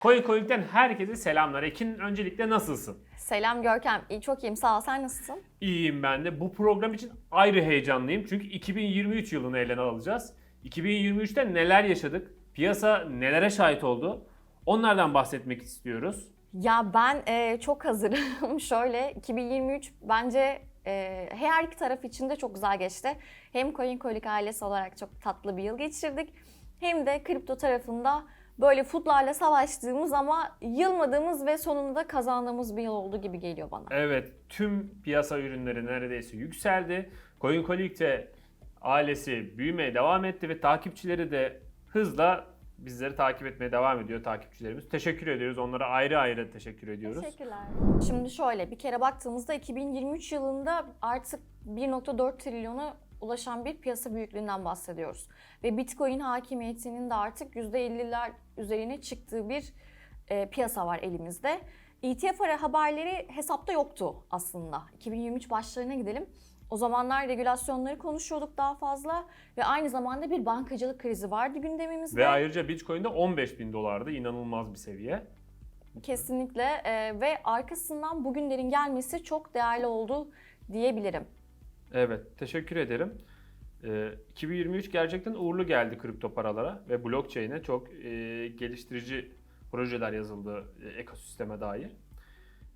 Coin Coin'den herkese selamlar. Ekin öncelikle nasılsın? Selam Görkem. İyi, çok iyiyim. Sağ ol. Sen nasılsın? İyiyim ben de. Bu program için ayrı heyecanlıyım. Çünkü 2023 yılını ele alacağız. 2023'te neler yaşadık? Piyasa nelere şahit oldu? Onlardan bahsetmek istiyoruz. Ya ben e, çok hazırım. Şöyle 2023 bence e, her iki taraf için de çok güzel geçti. Hem Coin Kolik ailesi olarak çok tatlı bir yıl geçirdik. Hem de kripto tarafında böyle futlarla savaştığımız ama yılmadığımız ve sonunda kazandığımız bir yıl oldu gibi geliyor bana. Evet, tüm piyasa ürünleri neredeyse yükseldi. CoinColic de ailesi büyümeye devam etti ve takipçileri de hızla bizleri takip etmeye devam ediyor takipçilerimiz. Teşekkür ediyoruz. Onlara ayrı ayrı teşekkür ediyoruz. Teşekkürler. Şimdi şöyle bir kere baktığımızda 2023 yılında artık 1.4 trilyona ulaşan bir piyasa büyüklüğünden bahsediyoruz. Ve Bitcoin hakimiyetinin de artık %50'ler üzerine çıktığı bir e, piyasa var elimizde. ETF haberleri hesapta yoktu aslında. 2023 başlarına gidelim. O zamanlar regülasyonları konuşuyorduk daha fazla ve aynı zamanda bir bankacılık krizi vardı gündemimizde. Ve ayrıca Bitcoin'de 15 bin dolardı. İnanılmaz bir seviye. Kesinlikle e, ve arkasından bugünlerin gelmesi çok değerli oldu diyebilirim. Evet, teşekkür ederim. Ee, 2023 gerçekten uğurlu geldi kripto paralara ve blockchain'e çok e, geliştirici projeler yazıldı e, ekosisteme dair.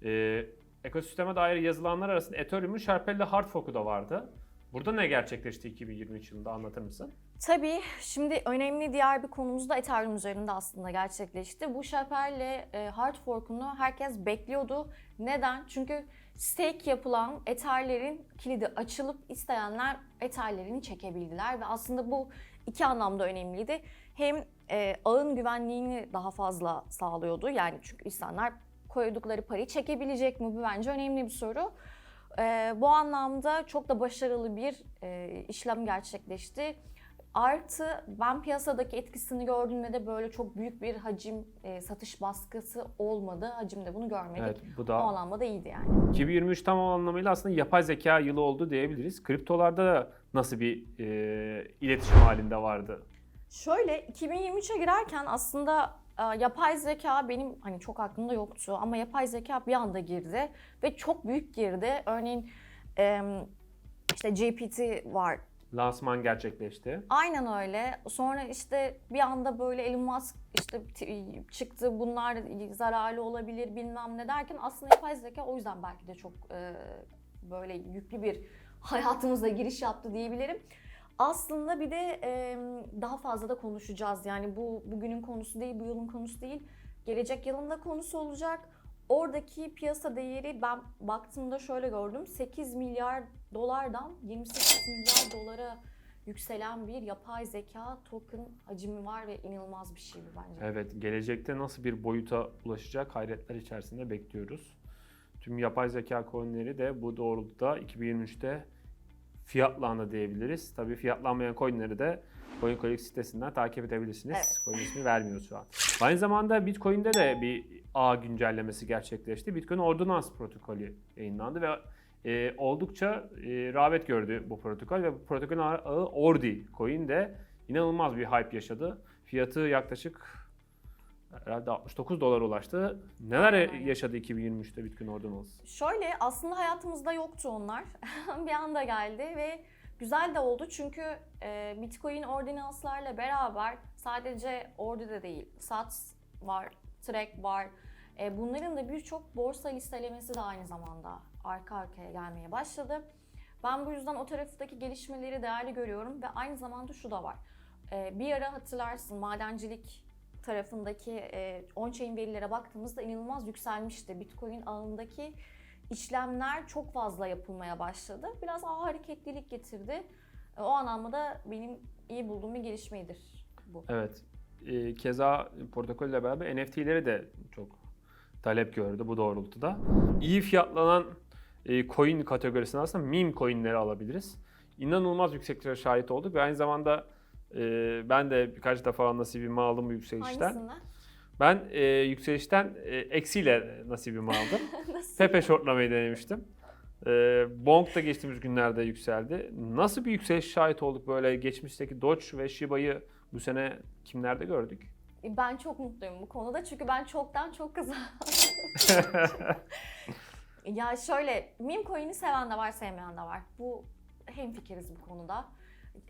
E, ekosisteme dair yazılanlar arasında Ethereum'un Sharpel'le hard fork'u da vardı. Burada ne gerçekleşti 2023 yılında anlatır mısın? Tabii şimdi önemli diğer bir konumuz da Ethereum üzerinde aslında gerçekleşti. Bu Shapel'le e, hard fork'unu herkes bekliyordu. Neden? Çünkü stake yapılan Ether'lerin kilidi açılıp isteyenler Ether'lerini çekebildiler ve aslında bu iki anlamda önemliydi. Hem e, ağın güvenliğini daha fazla sağlıyordu. Yani çünkü insanlar koydukları parayı çekebilecek mi? Bu bence önemli bir soru. E, bu anlamda çok da başarılı bir e, işlem gerçekleşti. Artı ben piyasadaki etkisini gördüğümde de böyle çok büyük bir hacim e, satış baskısı olmadı. Hacimde bunu görmedik. Evet, bu O da anlamda da iyiydi yani. 2023 tam anlamıyla aslında yapay zeka yılı oldu diyebiliriz. Kriptolarda da nasıl bir e, iletişim halinde vardı? Şöyle 2023'e girerken aslında yapay zeka benim hani çok aklımda yoktu ama yapay zeka bir anda girdi ve çok büyük girdi. Örneğin işte GPT var. Lansman gerçekleşti. Aynen öyle. Sonra işte bir anda böyle Elon Musk işte çıktı bunlar zararlı olabilir bilmem ne derken aslında yapay zeka o yüzden belki de çok böyle yüklü bir hayatımıza giriş yaptı diyebilirim. Aslında bir de e, daha fazla da konuşacağız. Yani bu bugünün konusu değil, bu yılın konusu değil. Gelecek yılın da konusu olacak. Oradaki piyasa değeri ben baktığımda şöyle gördüm. 8 milyar dolardan 28 milyar dolara yükselen bir yapay zeka token hacmi var ve inanılmaz bir şey bu bence. Evet, gelecekte nasıl bir boyuta ulaşacak hayretler içerisinde bekliyoruz. Tüm yapay zeka coinleri de bu doğrultuda 2023'te fiyatlandı diyebiliriz. Tabii fiyatlanmayan coinleri de CoinColic sitesinden takip edebilirsiniz. Evet. Coin ismi vermiyoruz şu an. Aynı zamanda Bitcoin'de de bir ağ güncellemesi gerçekleşti. Bitcoin Ordinance protokolü yayınlandı ve e, oldukça e, rağbet gördü bu protokol ve bu protokolün ağı Ordi coin de inanılmaz bir hype yaşadı. Fiyatı yaklaşık herhalde 69 dolar ulaştı. Neler Aynen. yaşadı 2023'te Bitcoin Ordinance? Şöyle aslında hayatımızda yoktu onlar. bir anda geldi ve güzel de oldu çünkü e, Bitcoin ordinanslarla beraber sadece Ordi'de değil, Sats var, Track var. E, bunların da birçok borsa listelemesi de aynı zamanda arka arkaya gelmeye başladı. Ben bu yüzden o taraftaki gelişmeleri değerli görüyorum ve aynı zamanda şu da var. E, bir ara hatırlarsın madencilik tarafındaki e, on-chain verilere baktığımızda inanılmaz yükselmişti. Bitcoin ağındaki işlemler çok fazla yapılmaya başladı. Biraz ağ hareketlilik getirdi. E, o anlamda benim iyi bulduğum bir gelişmeydir bu. Evet. E, keza protokolle beraber NFT'leri de çok talep gördü bu doğrultuda. İyi fiyatlanan coin kategorisinde aslında meme coinleri alabiliriz. İnanılmaz yükseklere şahit olduk ve aynı zamanda e, ben de birkaç defa nasibimi aldım bu yükselişten. Hangisinden? Ben e, yükselişten e, eksiyle nasibimi aldım. Nasıl? Pepe shortlamayı denemiştim. E, Bonk da geçtiğimiz günlerde yükseldi. Nasıl bir yükseliş şahit olduk böyle geçmişteki Doge ve Shiba'yı bu sene kimlerde gördük? Ben çok mutluyum bu konuda çünkü ben çoktan çok kazandım. ya şöyle meme coin'i seven de var sevmeyen de var. Bu hemfikiriz bu konuda.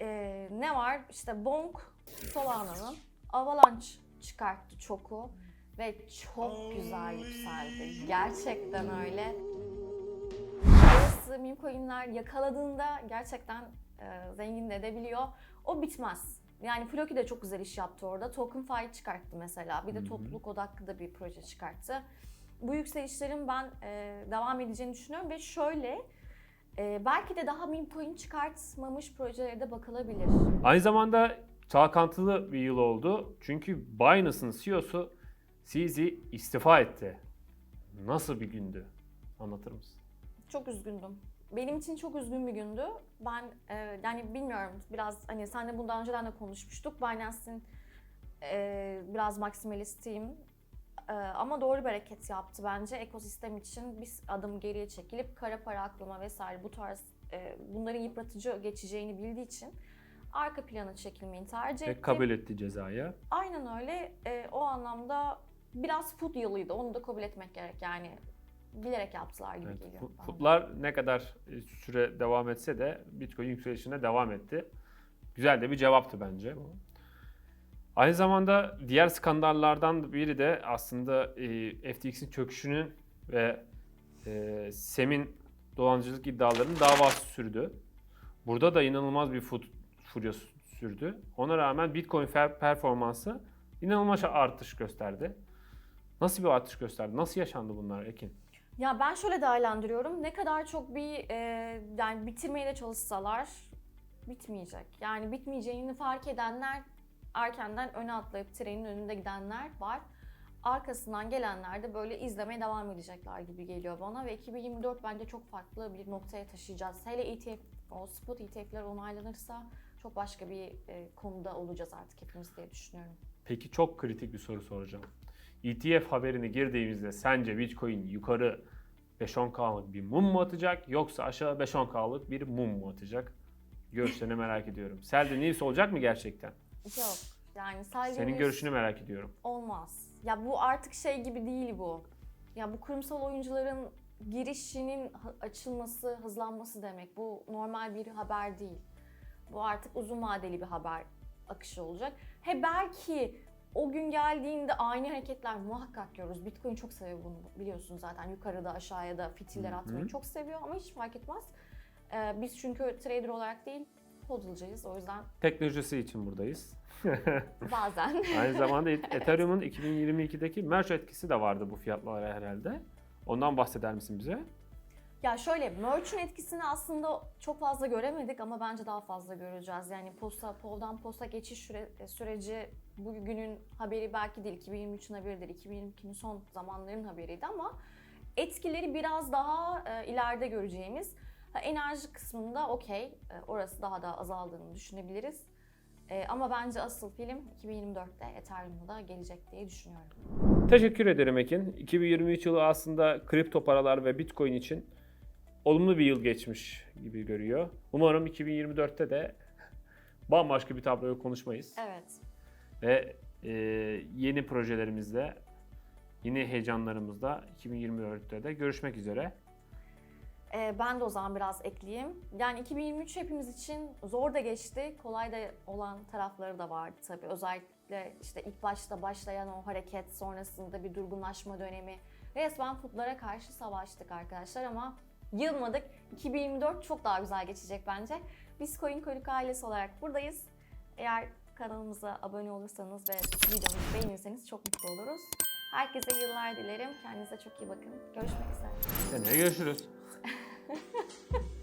Ee, ne var? İşte Bonk Solana'nın Avalanche çıkarttı çoku ve çok güzel yükseldi. Gerçekten öyle. Burası meme coin'ler yakaladığında gerçekten e, zengin de edebiliyor. O bitmez. Yani Floki de çok güzel iş yaptı orada. TokenFi çıkarttı mesela. Bir de topluluk odaklı da bir proje çıkarttı. Bu yükselişlerin ben e, devam edeceğini düşünüyorum ve şöyle e, belki de daha meme coin çıkartmamış projelere de bakılabilir. Aynı zamanda çalkantılı bir yıl oldu. Çünkü Binance'ın CEO'su CZ istifa etti. Nasıl bir gündü? Anlatır mısın? Çok üzgündüm. Benim için çok üzgün bir gündü. Ben e, yani bilmiyorum biraz hani senle bundan önceden de konuşmuştuk. Binance'in e, biraz maksimalistiyim. E, ama doğru bir hareket yaptı bence. Ekosistem için bir adım geriye çekilip kara para aklama vesaire bu tarz e, bunların yıpratıcı geçeceğini bildiği için arka plana çekilmeyi tercih Ve etti. kabul etti cezaya. Aynen öyle. E, o anlamda biraz food yılıydı. Onu da kabul etmek gerek yani. Bilerek yaptılar gibi Evet, geliyor. Futlar ne kadar e, süre devam etse de Bitcoin yükselişine devam etti. Güzel de bir cevaptı bence bu. Aynı zamanda diğer skandallardan biri de aslında e, FTX'in çöküşünün ve e, SEM'in dolandırıcılık iddialarının davası sürdü. Burada da inanılmaz bir fut, furya sürdü. Ona rağmen Bitcoin performansı inanılmaz artış gösterdi. Nasıl bir artış gösterdi? Nasıl yaşandı bunlar Ekin? Ya ben şöyle değerlendiriyorum. Ne kadar çok bir e, yani bitirmeye de çalışsalar bitmeyecek. Yani bitmeyeceğini fark edenler erkenden öne atlayıp trenin önünde gidenler var. Arkasından gelenler de böyle izlemeye devam edecekler gibi geliyor bana ve 2024 bence çok farklı bir noktaya taşıyacağız. Hele ETF, o spot ETF'ler onaylanırsa çok başka bir e, konuda olacağız artık hepimiz diye düşünüyorum. Peki çok kritik bir soru soracağım. ETF haberini girdiğimizde sence Bitcoin yukarı 5-10K'lık bir mum mu atacak yoksa aşağı 5-10K'lık bir mum mu atacak? Görüşlerini merak ediyorum. Selde News olacak mı gerçekten? Yok. Yani sadece Senin görüşünü merak ediyorum. Olmaz. Ya bu artık şey gibi değil bu. Ya bu kurumsal oyuncuların girişinin açılması, hızlanması demek. Bu normal bir haber değil. Bu artık uzun vadeli bir haber akışı olacak. He belki o gün geldiğinde aynı hareketler muhakkak görürüz. Bitcoin çok seviyor bunu biliyorsun zaten. Yukarıda aşağıya da fitiller Hı hı. atmayı çok seviyor ama hiç fark etmez. Ee, biz çünkü trader olarak değil hodlcıyız. O yüzden Teknolojisi için buradayız. bazen Aynı zamanda Ethereum'un 2022'deki merge etkisi de vardı bu fiyatlara herhalde. Ondan bahseder misin bize? Ya şöyle merch'ün etkisini aslında çok fazla göremedik ama bence daha fazla göreceğiz. Yani posta, POV'dan posta geçiş süre- e, süreci bugünün haberi belki değil, 2023'ün haberidir, 2022'nin son zamanların haberiydi ama etkileri biraz daha e, ileride göreceğimiz. Enerji kısmında okey, e, orası daha da azaldığını düşünebiliriz. E, ama bence asıl film 2024'te Ethereum'da gelecek diye düşünüyorum. Teşekkür ederim Ekin. 2023 yılı aslında kripto paralar ve Bitcoin için olumlu bir yıl geçmiş gibi görüyor. Umarım 2024'te de bambaşka bir tabloyu konuşmayız. Evet. Ve e, yeni projelerimizde, yeni heyecanlarımızda 2024'te de görüşmek üzere. Ee, ben de o zaman biraz ekleyeyim. Yani 2023 hepimiz için zor da geçti, kolay da olan tarafları da vardı tabii. Özellikle işte ilk başta başlayan o hareket sonrasında bir durgunlaşma dönemi. Resmen futlara karşı savaştık arkadaşlar ama yılmadık. 2024 çok daha güzel geçecek bence. Biz Coin Kolik ailesi olarak buradayız. Eğer kanalımıza abone olursanız ve videomuzu beğenirseniz çok mutlu oluruz. Herkese yıllar dilerim. Kendinize çok iyi bakın. Görüşmek üzere. Seneye görüşürüz. Yeah.